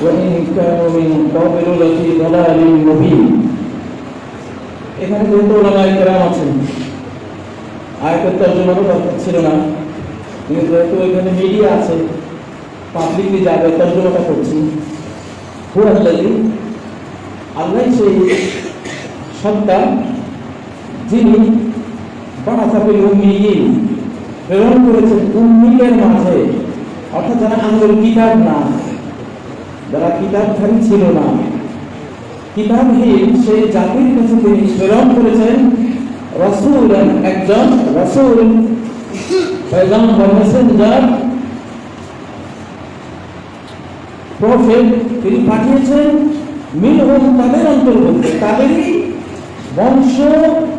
وإن كانوا من قبل لفي ضلال مبين এখানে যেহেতু ওলামায় কেরাম আছেন আয়তের তর্জমারও দরকার ছিল না কিন্তু যেহেতু এখানে মিডিয়া আছে পাবলিকলি যাবে তর্জমাটা করছি হুয়াল্লাহি আল্লাহ সেই সত্তা যিনি বানাসাবিল উম্মিয়িন প্রেরণ করেছেন উম্মিয়ের মাঝে অর্থাৎ যারা আঙ্গুল কিতাব না যারা কিতাবধারী ছিল না, কিতাবহীন সেই জাতির কাছে তিনি প্রেরণ করেছেন রসুল একজন রসুল। মেসেঞ্জার, প্রফেট তিনি পাঠিয়েছেন মিল মিনহুম তাদের অন্তর্ভুক্ত, তাদেরই বংশ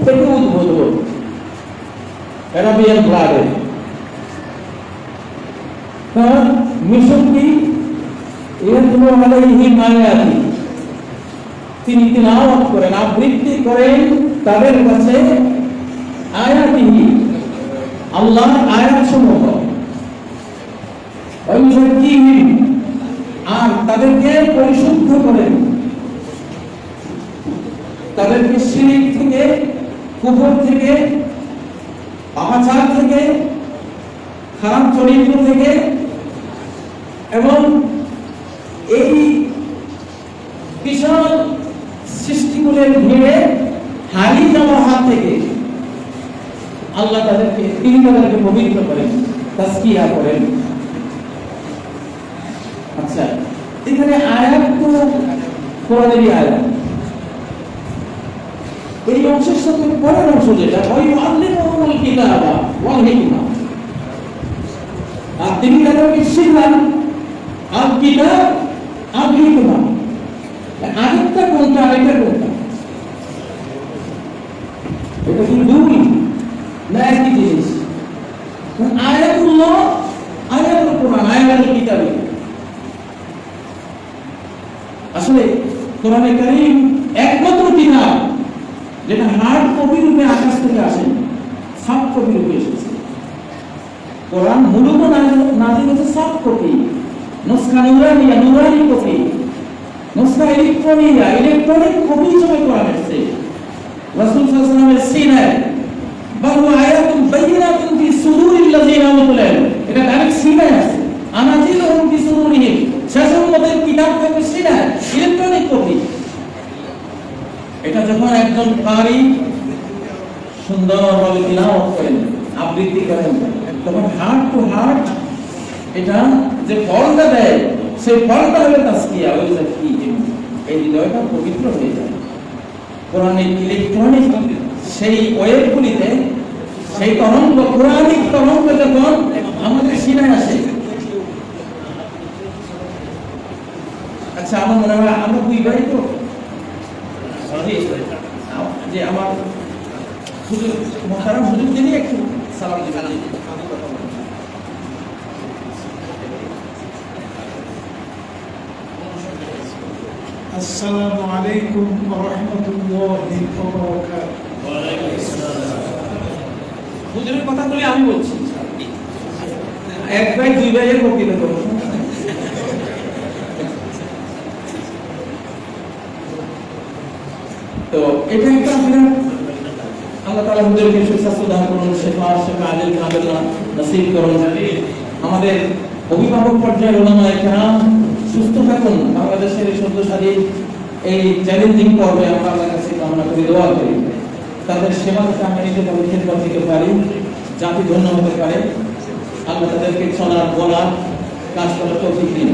থেকে উদ্ভূত। অ্যারাবিয়ান ব্লাডে তার মিশন কি ইয়াতলু আলাইহিম আয়াতি তিনি তিলাওয়াত করেন, আবৃত্তি করেন তাদের কাছে আয়াতিহি। আল্লাহর আয়াত সমূহ ওয়াইয়ুযাক্কিহিম আর তাদেরকে পরিশুদ্ধ করেন। তাদেরকে শিরিক থেকে, কুফর থেকে, পাপাচার থেকে, খারাপ চরিত্র থেকে, এবং এই বিশাল সৃষ্টিগুলোর ভিড়ে হারিয়ে যাওয়ার হাত থেকে আল্লাহ তাদেরকে, তিনি তাদেরকে পবিত্র করেন তাস্কিয়া করেন। আচ্ছা এখানে আয়াত তো কোরআনেরই আয়াত। এই অংশের সাথে পরের অংশ যেটা, ওই ওয়াল হিকমা। আর তিনি তাদেরকে শিখলেন আর কিতাব আর হিকমা। আরেকটা আরেকটা কোনটা? এটা কি দুই না একই জিনিস আয়াতুল্লাহ আয়াতুল কোরআন আয়াতুল কিতাবে আসলে কোরআনে কারীম একমাত্র কিতাব যেটা হার্ড কপি রূপে আকাশ থেকে আসে সফট কপি রূপে এসেছে কোরআন মূলত নাজিল হচ্ছে সফট কপি নুসখা নুরানিয়া নুরানি কপি নুসখা ইলেকট্রনিয়া ইলেকট্রনিক কপি হিসেবে কোরআন এসেছে রাসূল সাল্লাল্লাহু সিনায় বাহু আয়াতুন বাইয়িনাতুন ফি সুদুরিল লাযিনা উতুল এটা ডাইরেক্ট সিনায় আছে। আনাজিলুহুম ফি সুদুরিহিম শেষের মধ্যে কিতাব থাকবে সিনায় ইলেকট্রনিক কপি এটা যখন একজন কারি সুন্দরভাবে তিলাওয়াত করেন, আবৃত্তি করেন, তখন হার্ট টু হার্ট এটা যে ফলটা দেয়, সেই ফলটা হলো তাসকিয়া ওই যে কি, এই হৃদয়টা পবিত্র হয়ে যায়। কোরআনিক ইলেকট্রনিক সেই ওয়েবগুলিতে সেই তরঙ্গ কোরআনিক তরঙ্গ যখন আমাদের সিনায় আসে। আচ্ছা আমার মনে হয় আমরা দুই ভাই তো। যে আমার হুজুর মহতারাম হুজুর যিনি একটু সালাম দিবেন। السلام عليكم ورحمة الله وبركاته হুজুরের কথাগুলি আমি বলছি এক ভাই দুই ভাইয়ের বক্তৃতা করবো তো এটা একটা বিরাট আল্লাহ তাআলা হুজুরকে সুস্বাস্থ্য দান করুন শেফা শেফা আলিল কামিল্লা নসিব করুন আমাদের অভিভাবক পর্যায়ের ওলামায়ে কেরাম সুস্থ থাকুন। বাংলাদেশের এই সদ্যসারী এই চ্যালেঞ্জিং পর্বে আমরা আল্লাহর কাছে কামনা করি, দোয়া করি। তাদের সেবা থেকে আমরা নিজে ভাবে দিতে পারি, জাতি ধন্য হতে পারে। আল্লাহ তাদেরকে চলার বলার কাজ করার তৌফিক দিন।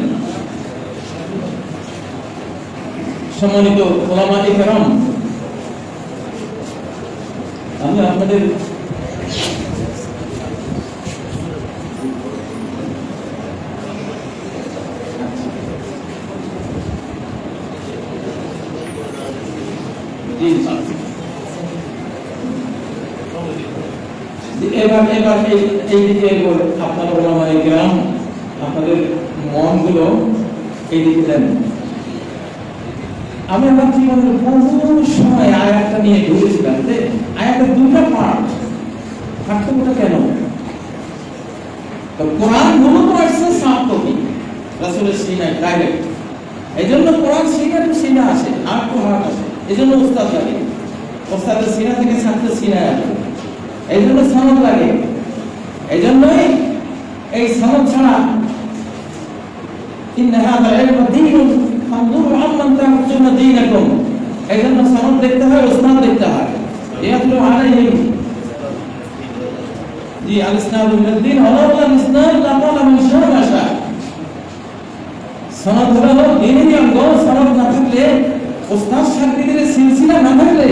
সম্মানিত ওলামা ইকরাম আমি আপনাদের এবার এবার এই দিকে আপনার গ্রাম, আপনাদের মনগুলো এই দিকে দেন। আমি আমার জীবনের বহু সময় আয়াতটা নিয়ে ঘুরেছিলাম যে দুটা পার্ট পার্থক্যটা কেন? কোরআন মূলত আসছে সাত রাসূলের সিনায় ডাইরেক্ট এই জন্য কোরআন সিনা সিনা এই জন্য উস্তাদ লাগে উস্তাদের সিনা থেকে ছাত্রের সিনায় আসে এই জন্য সনদ লাগে এই জন্যই এই সনদ ছাড়া إن هذا العلم دين فانظروا عمن تعبدون دينكم এই জন্য সনদ দেখতে হয় উস্তাদ দেখতে হয় ইয়াতলু আলাইহিম জি আল ইসনাদ মিন الدين ولولا الاسناد لقال من شاء ما شاء সনদ হলো দিনের অঙ্গ সনদ না থাকলে উস্তাদ শাগরিদের সিলসিলা না থাকলে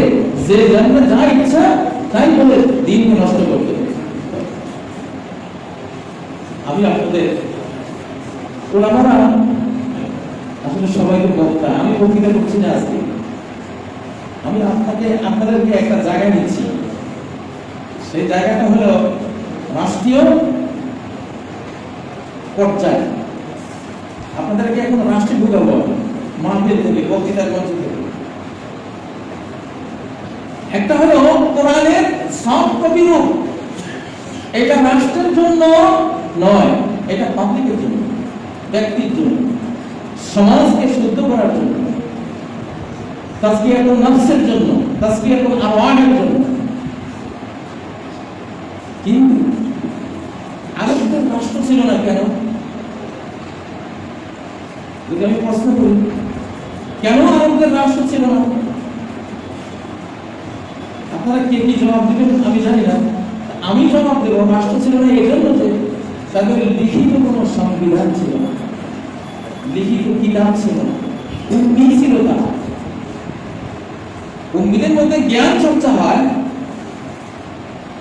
যে জানবে যা ইচ্ছা তাই বলে দিনকে নষ্ট করবে আমি আপনাদের ওলামারা, আসলে সবাইকে বক্তা আমি বক্তৃতা করছি না আজকে। আমি আপনাকে, আপনাদেরকে একটা জায়গা নিচ্ছি সেই জায়গাটা হলো রাষ্ট্রীয় পর্যায়ে। আপনাদেরকে এখন রাষ্ট্রে ঢুকাবো মাহফিল থেকে, বক্তৃতার মঞ্চ থেকে। একটা হলো কোরআনের সব কপি রূপ এটা রাষ্ট্রের জন্য নয়, এটা পাবলিকের জন্য, ব্যক্তির জন্য, সমাজকে শুদ্ধ করার জন্য। তাজকিয়াতুন নফসের জন্য তাজকিয়াতুন আরওয়াহের জন্য কিন্তু আরবদের রাষ্ট্র ছিল না কেন যদি আমি প্রশ্ন করি আরবদের রাষ্ট্র ছিল না। আপনারা কে কি জবাব দিবেন আমি জানি না। আমি জবাব দেবো, রাষ্ট্র ছিল না এই জন্য যে তাদের লিখিত কোনো সংবিধান ছিল না। লিখিত কিতাব ছিল না। উম্মি ছিল তারা উম্মিদের মধ্যে জ্ঞান চর্চা হয়।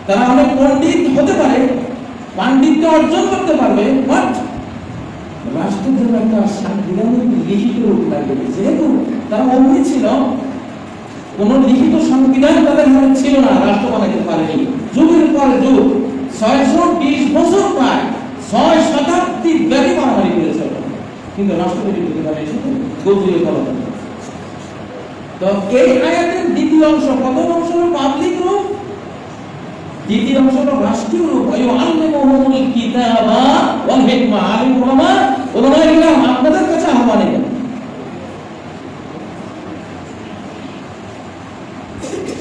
তারা অনেক পণ্ডিত হতে পারে, পাণ্ডিত্য অর্জন করতে পারবে বাট রাষ্ট্রের জন্য একটা সাংবিধানিক লিখিত রূপ লাগবে যেহেতু তারা অমনি ছিল, কোন লিখিত সংবিধান তাদের হাতে ছিল না, রাষ্ট্র বানাইতে পারেনি। যুগের পর যুগ, ছয়শো বিশ বছর প্রায়, ছয় শতাব্দী ব্যাপী মারামারি করেছে কিন্তু রাষ্ট্র তৈরি করতে পারেনি শুধু কলম তো এই আয়াতের দ্বিতীয় অংশ প্রথম অংশ হলো পাবলিক রূপ, দ্বিতীয় অংশ হলো রাষ্ট্রীয় রূপ। আল্লিমুহুমুল কিতাবা ওয়াল হিকমা। আলিম উলামা আপনাদের কাছে আহ্বান এটা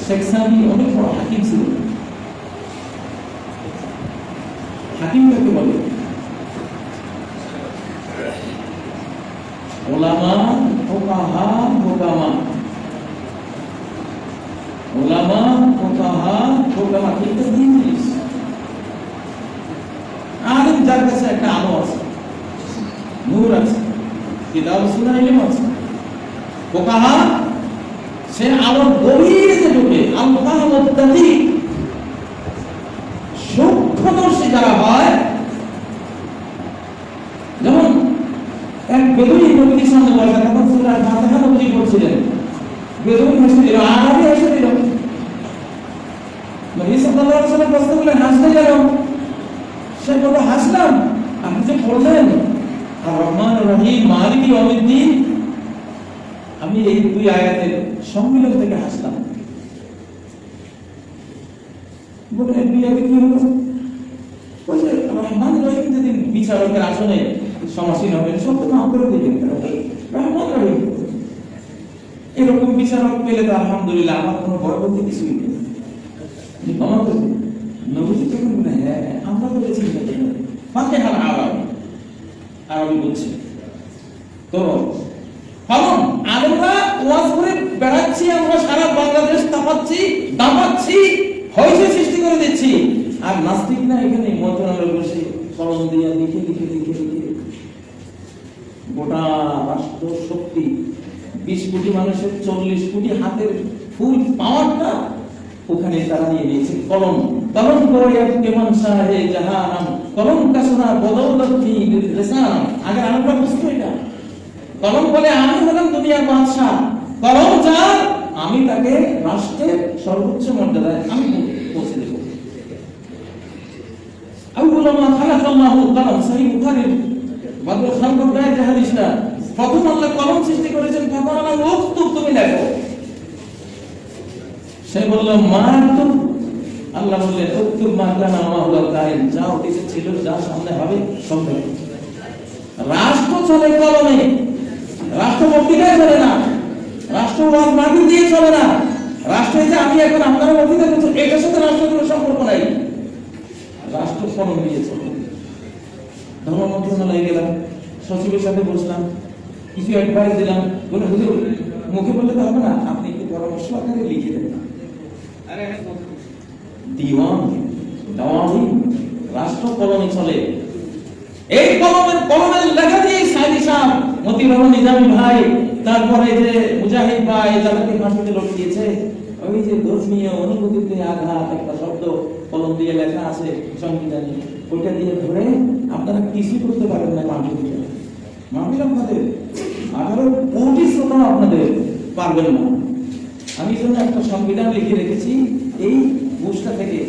শেখ সাদি অনেক বড় হাকিম ছিল। হাকিম কাকে বলে। ওলামা, ফোকাহা, ফোকামা। আলিম যার কাছে একটা আলো আছে। নূর আছে। কিতাব সুনা ইলম আছে। ফোকাহা, সে আলোর গভীরে ঢুকে সূক্ষ্মদর্শী যারা হয়, যেমন এক বসে, তখন সূরা ফাতিহা নবী পড়ছিলেন। হেসে দিল আরবি হেসে দিল প্রশ্ন করলেন, হাসতে গেল? সে বলল, হাসলাম। আপনি যে পড়লেন আমি এই দুই আয়াতের সম্মিলন থেকে হাসলাম। বিচারকের আসনে সমাসীন হবেন তো মাফ করে দিবেন এরকম বিচারক পেলে তো আলহামদুলিল্লাহ, আমার কোনো বড় বলতে কিছুই নেই। নবীজি তখন হ্যাঁ আমরা বলেছি ফাঁকে হাল আরবি। আরবি বলছে আমরা ওয়াজ বিশ কোটি মানুষের, চল্লিশ কোটি হাতের ফুল পাওয়ারটা ওখানে তারা নিয়ে কলম কলম কেমন সাহে জাহানাম, কলম আগে আমরা বুঝতো এটা। কলম বলে আমি হলাম দুনিয়ার বাদশাহ। কলম যার, আমি তাকে রাষ্ট্রের সর্বোচ্চ মর্যাদায় আমি পৌঁছে দেব। মা কলম যে হাদিসটা প্রথম আল্লাহ কলম সৃষ্টি করেছেন তুমি লেখো। সে বলল, মা তো আল্লাহ মা কাইন যা অতীতে ছিল, যা সামনে হবে, সব রাষ্ট্র চলে কলমে। রাষ্ট্র চলে না। রাষ্ট্র ওয়াজ মাহফিল দিয়ে চলে না। রাষ্ট্র যে আমি এখন আপনারা বক্তৃতা করছেন এটার সাথে রাষ্ট্রের কোনো সম্পর্ক নাই। রাষ্ট্র ফলন দিয়ে চলে। ধর্ম মন্ত্রণালয়ে গেলাম সচিবের সাথে বসলাম কিছু অ্যাডভাইস দিলাম। বলে হুজুর মুখে বললে তো হবে না আপনি একটু পরামর্শ আকারে লিখে দেবেন দিওয়ান দেওয়ানি রাষ্ট্র কলমে চলে। এই কলমের কলমের লেখা দিয়ে সাহেব মতিউর রহমান নিজামী ভাই, তারপরে যে মুজাহিদ ভাই, যাদেরকে ফাঁসিতে লটকিয়েছে ওই যে ধর্মীয় অনুভূতিতে আঘাত, একটা শব্দ কলম দিয়ে লেখা আছে সংবিধানে। ওইটা দিয়ে ধরে আপনারা কিছু করতে পারেন না মাহফিল মাহফিল আপনাদের। আঠারো কোটি শ্রোতা আপনাদের পারবেন না। আমি জন্য একটা সংবিধান লিখে রেখেছি, এই বুসটা থেকে।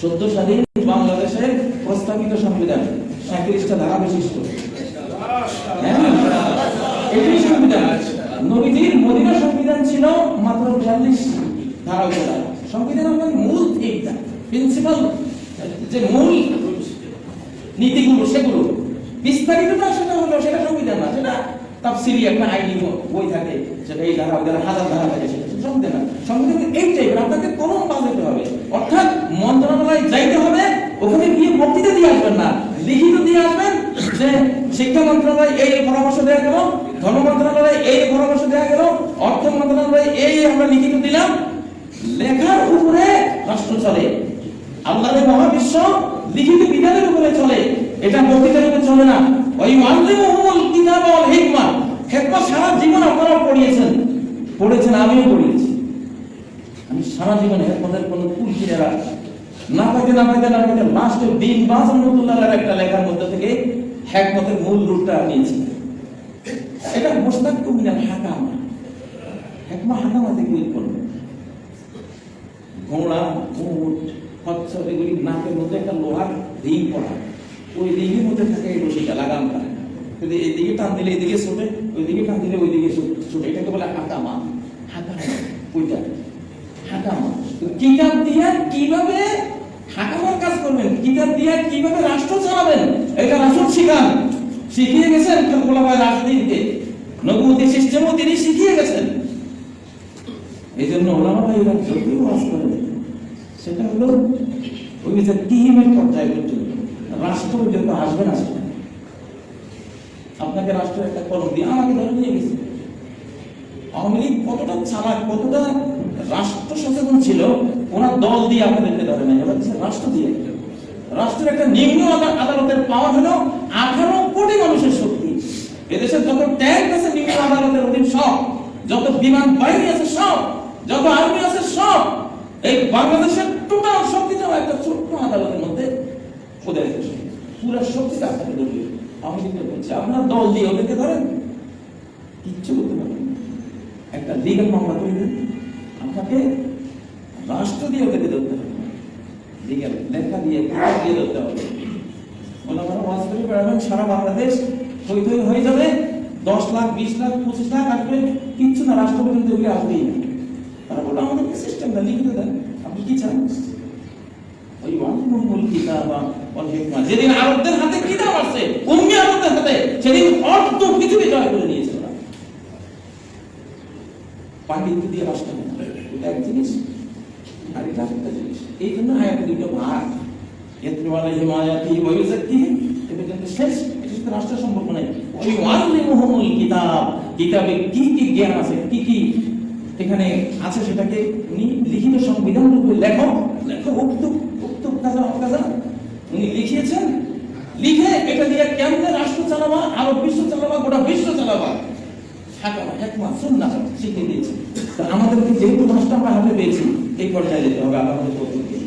চোদ্দ সালে বাংলাদেশের প্রস্তাবিত সাঁত্রিশটা ধারা বিশিষ্ট? এটাই সংবিধান। মদিনা সংবিধান ছিল মাত্র বিয়াল্লিশ ধারা উপর। সংবিধান আমাদের মূল থিমটা প্রিন্সিপাল যে মূল নীতিগুলো সেগুলো। বিস্তারিতটা সেটা হলো সেটা সংবিধান না, সেটা তাফসিরি একটা আইনি বই থাকে সেটা এই ধারা ওই হাজার ধারা থাকে, সেটা সংবিধান। না সংবিধান এই টাইপের আপনাকে কলম বাজাতে হবে। অর্থাৎ মন্ত্রণালয়ে যাইতে হবে, ওখানে গিয়ে বক্তৃতা দিয়ে আসবেন না। লিখিত দিয়ে আসবেন যে শিক্ষা মন্ত্রণালয় এই পরামর্শ দেওয়া গেল, ধর্ম মন্ত্রণালয় এই পরামর্শ দেওয়া গেল, অর্থ মন্ত্রণালয় এই আমরা লিখিত দিলাম। লেখার উপরে রাষ্ট্র চলে। আল্লাহর মহাবিশ্ব, লিখিত বিধানের উপরে চলে। এটা বক্তৃতার উপরে চলে না। ওই মাল্লিমুল কিতাব ওয়াল হিকমা। হিকমা সারা জীবন আপনারা পড়িয়েছেন। পড়েছেন, আমিও পড়িয়েছি। আমি সারা জীবন হেকমতের কোনো কুল না পাইতে না পাইতে না পাইতে লাস্টে দিন বাস রহমতুল্লাহর একটা লেখার মধ্যে থেকে হেকমতের মূল রূপটা নিয়েছি। এটা মোস্তাক মিনাল হাকাম। হেকমা হাকামা থেকে উৎপন্ন ঘোড়া, উট, খচ্চর, এগুলি নাকের মধ্যে একটা লোহার রিং পড়া। ওই রিংয়ের মধ্যে থাকে এই রশিটা লাগামটা যদি এইদিকে টান দিলে এইদিকে ছোটে ওইদিকে টান দিলে ওইদিকে ছোটে এটাকে বলে হাকামা। হাকামা, ওইটা। হাকামা। কিতাব দিয়ে কীভাবে হাকামার কাজ করবেন কিতাব দিয়ে কীভাবে রাষ্ট্র চালাবেন, এটা রাষ্ট্র শিখান শিখিয়ে গেছেন খোলাফায় রাজনীতিতে। নবুতি সিস্টেমও তিনি শিখিয়ে গেছেন। এই জন্য ওলামা ভাইরা যদিও ওয়াজ করেন, সেটা হলো ওই যে টিমের পর্যায়ে পর্যন্ত রাষ্ট্র পর্যন্ত আসবে না আপনাকে রাষ্ট্র একটা কলম দিয়ে আমাকে ধরে নিয়ে গেছে। আওয়ামী লীগ কতটা চালাক, কতটা রাষ্ট্র সচেতন ছিল, ওনার দল দিয়ে আপনাদেরকে ধরে নাই ওরা রাষ্ট্র দিয়ে। রাষ্ট্রের একটা নিম্ন আদালতের পাওয়া হলো আঠারো কোটি মানুষের শক্তি। এদেশের যত ট্যাঙ্ক আছে নিম্ন আদালতের অধীন সব, যত বিমান বাহিনী আছে সব, যত আর্মি আছে সব, এই বাংলাদেশের টোটাল শক্তিটাও একটা ছোট্ট আদালতের মধ্যে রেখেছে পুরো শক্তিটা আপনাকে ধরবে আমি কিন্তু বলছি, আপনার দল দিয়ে ওদেরকে ধরেন, কিচ্ছু করতে পারেন একটা লিগাল মামলা দেন আপনাকে রাষ্ট্র দিয়ে ওদেরকে ধরতে হবে। লেখা দিয়ে কিতাব দিয়ে ধরতে হবে। ওনারা ওয়াজ করে বেড়াবেন সারা বাংলাদেশ থই থই হয়ে যাবে। দশ লাখ, বিশ লাখ, পঁচিশ লাখ আসবে। কিচ্ছু না, রাষ্ট্র পর্যন্ত ওগুলি আসবেই না। তারা বলল, আমাদেরকে সিস্টেমটা লিখে দেন। আপনি কি চান? ওই ওয়ান্মুল কিতাবা যেদিন আরবদের হাতে কিতাব আসছে উম্মি আরবদের হাতে, সেদিন অর্ধ পৃথিবী জয় করে নিয়েছে ওরা। পাণ্ডিত্য দিয়ে রাষ্ট্র। এক জিনিস, আর এটা একটা জিনিস। এই জন্য আয়াত দুটো ভাগ ইয়াতলু আলাইহিম আয়াতিহি ওয়া এটা কিন্তু শেষ, এটা সাথে রাষ্ট্রের সম্পর্ক নাই। ওয়া ইউআল্লিমুহুমুল কিতাব, কিতাবে কি কি জ্ঞান আছে, কি কি এখানে আছে সেটাকে উনি লিখিত সংবিধান রূপে লেখক লেখক উক্তুব উক্তুব কাজা কাজা উনি লিখিয়েছেন, লিখে এটা দিয়ে কেমনে রাষ্ট্র চালাবা, আরও বিশ্ব চালাবা, গোটা বিশ্ব চালাবা। হাকামা একমাত্র শিখে দিয়েছে। আমাদেরকে যেহেতু দশটা হাতে পেয়েছি, এই পর্যায়ে যেতে হবে আমাদের পদ্ধতি